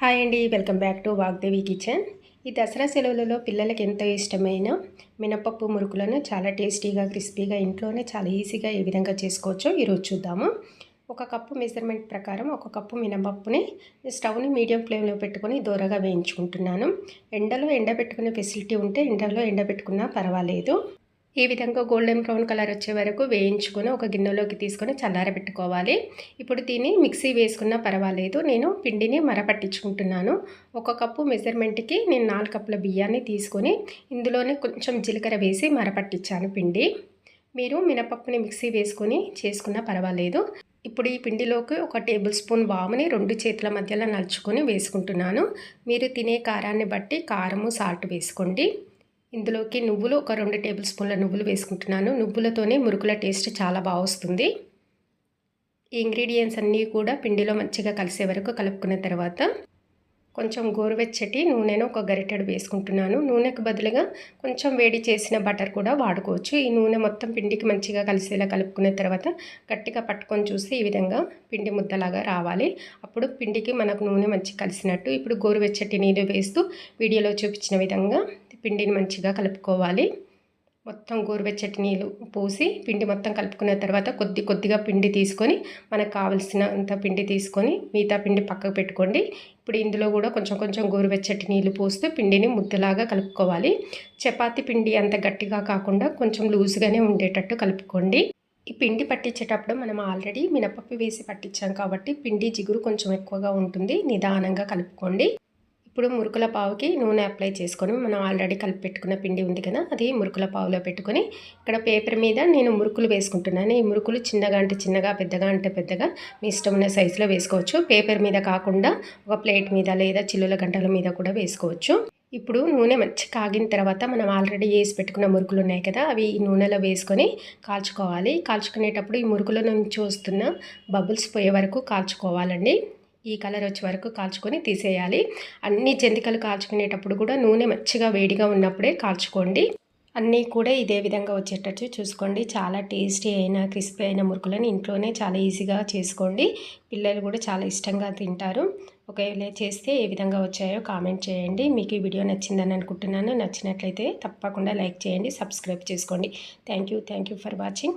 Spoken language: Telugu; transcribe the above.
హాయ్ అండి welcome back to Vagdevi kitchen. ఈ దసరా సెలవులలో పిల్లలకి ఎంతో ఇష్టమైన మినపప్పు మురుకులను చాలా టేస్టీగా క్రిస్పీగా ఇంట్లోనే చాలా ఈజీగా ఏ విధంగా చేసుకోవచ్చో ఈరోజు చూద్దాము. ఒక కప్పు మెజర్మెంట్ ప్రకారం ఒక కప్పు మినపప్పుని స్టవ్ని మీడియం ఫ్లేమ్లో పెట్టుకొని దూరగా వేయించుకుంటున్నాను. ఎండలో ఎండబెట్టుకునే ఫెసిలిటీ ఉంటే ఎండలో ఎండబెట్టుకున్నా పర్వాలేదు. ఈ విధంగా గోల్డెన్ బ్రౌన్ కలర్ వచ్చే వరకు వేయించుకొని ఒక గిన్నెలోకి తీసుకొని చల్లారబెట్టుకోవాలి ఇప్పుడు దీన్ని మిక్సీ వేసుకున్నా పర్వాలేదు. నేను పిండిని మరపట్టించుకుంటున్నాను. ఒక కప్పు మెజర్మెంట్కి నేను నాలుగు కప్పుల బియ్యాన్ని తీసుకొని ఇందులోనే కొంచెం జీలకర్ర వేసి మరపట్టించాను పిండి. మీరు మినపప్పుని మిక్సీ వేసుకొని చేసుకున్నా పర్వాలేదు. ఇప్పుడు ఈ పిండిలోకి ఒక టేబుల్ స్పూన్ వాముని రెండు చేతుల మధ్యలో నలుచుకొని వేసుకుంటున్నాను. మీరు తినే కారాన్ని బట్టి కారము సాల్ట్ వేసుకోండి. ఇందులోకి నువ్వులు ఒక రెండు టేబుల్ స్పూన్ల నువ్వులు వేసుకుంటున్నాను. నువ్వులతోనే మురుకుల టేస్ట్ చాలా బాగా వస్తుంది. ఈ ఇంగ్రీడియంట్స్ అన్నీ కూడా పిండిలో మంచిగా కలిసే వరకు కలుపుకున్న తర్వాత కొంచెం గోరువెచ్చటి నూనెను ఒక గరిటెడు వేసుకుంటున్నాను. నూనెకు బదులుగా కొంచెం వేడి చేసిన బటర్ కూడా వాడుకోవచ్చు. ఈ నూనె మొత్తం పిండికి మంచిగా కలిసేలా కలుపుకున్న తర్వాత గట్టిగా పట్టుకొని చూసి ఈ విధంగా పిండి ముద్దలాగా రావాలి. అప్పుడు పిండికి మనకు నూనె మంచిగా కలిసినట్టు ఇప్పుడు గోరువెచ్చటి నీళ్ళు వేస్తూ వీడియోలో చూపించిన విధంగా పిండిని మంచిగా కలుపుకోవాలి. మొత్తం గోరువెచ్చటి నీళ్ళు పోసి పిండి మొత్తం కలుపుకున్న తర్వాత కొద్ది కొద్దిగా పిండి తీసుకొని మనకు కావలసినంత పిండి తీసుకొని మిగతా పిండి పక్కకు పెట్టుకోండి. ఇప్పుడు ఇందులో కూడా కొంచెం కొంచెం గోరువెచ్చటి నీళ్ళు పోస్తూ పిండిని ముద్దలాగా కలుపుకోవాలి. చపాతి పిండి అంత గట్టిగా కాకుండా కొంచెం లూజ్గానే ఉండేటట్టు కలుపుకోండి. ఈ పిండి పట్టించేటప్పుడు మనం ఆల్రెడీ మినపప్పు వేసి పట్టించాం కాబట్టి పిండి జిగురు కొంచెం ఎక్కువగా ఉంటుంది. నిదానంగా కలుపుకోండి. ఇప్పుడు మురుకుల పావుకి నూనె అప్లై చేసుకొని మనం ఆల్రెడీ కలిపి పెట్టుకున్న పిండి ఉంది కదా అది మురుకుల పావులో పెట్టుకొని ఇక్కడ పేపర్ మీద నేను మురుకులు వేసుకుంటున్నాను. ఈ మురుకులు చిన్నగా అంటే చిన్నగా పెద్దగా అంటే పెద్దగా మీ ఇష్టం ఉన్న సైజులో వేసుకోవచ్చు. పేపర్ మీద కాకుండా ఒక ప్లేట్ మీద లేదా చిల్లుల గంటల మీద కూడా వేసుకోవచ్చు. ఇప్పుడు నూనె మంచి కాగిన తర్వాత మనం ఆల్రెడీ వేసి పెట్టుకున్న మురుకులు ఉన్నాయి కదా అవి ఈ నూనెలో వేసుకొని కాల్చుకోవాలి. కాల్చుకునేటప్పుడు ఈ మురుకుల నుంచి వస్తున్న బబుల్స్ పోయే వరకు కాల్చుకోవాలండి. ఈ కలర్ వచ్చే వరకు కాల్చుకొని తీసేయాలి. అన్ని జంతికలు కాల్చుకునేటప్పుడు కూడా నూనె మంచిగా వేడిగా ఉన్నప్పుడే కాల్చుకోండి. అన్నీ కూడా ఇదే విధంగా వచ్చేటట్టు చూసుకోండి. చాలా టేస్టీ అయిన క్రిస్పీ అయిన మురుకులను ఇంట్లోనే చాలా ఈజీగా చేసుకోండి. పిల్లలు కూడా చాలా ఇష్టంగా తింటారు. ఒకవేళ చేస్తే ఏ విధంగా వచ్చాయో కామెంట్ చేయండి. మీకు ఈ వీడియో నచ్చిందని అనుకుంటున్నాను. నచ్చినట్లయితే తప్పకుండా లైక్ చేయండి సబ్స్క్రైబ్ చేసుకోండి. Thank you. Thank you for watching.